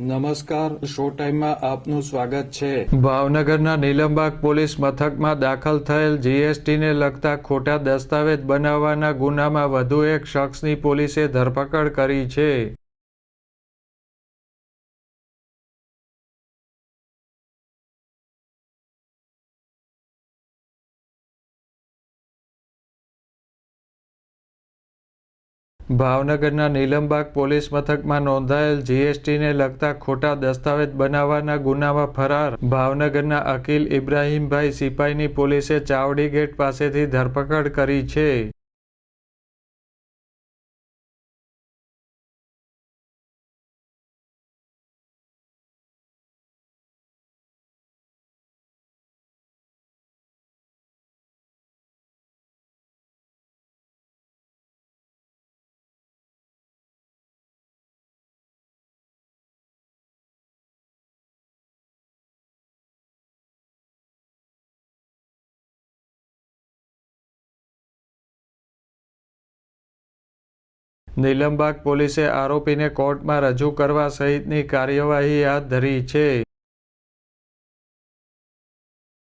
નમસ્કાર, શો ટાઈમમાં આપનું સ્વાગત છે. ભાવનગરના નીલમબાગ પોલીસ મથકમાં દાખલ થયેલ જીએસટીને લગતા ખોટા દસ્તાવેજ બનાવવાના ગુનામાં વધુ એક શખ્સની પોલીસે ધરપકડ કરી છે. ભાવનગરના નીલમબાગ પોલીસ મથકમાં નોંધાયેલ જીએસટીને લગતા ખોટા દસ્તાવેજ બનાવવાના ગુનામાં ફરાર. ભાવનગરના અકીલ ઇબ્રાહીમભાઈ સિપાઈની પોલીસે ચાવડી ગેટ પાસેથી ધરપકડ કરી છે. નીલમબાગ પોલીસે આરોપીને કોર્ટમાં રજૂ કરવા સહિતની કાર્યવાહી હાથ ધરી છે.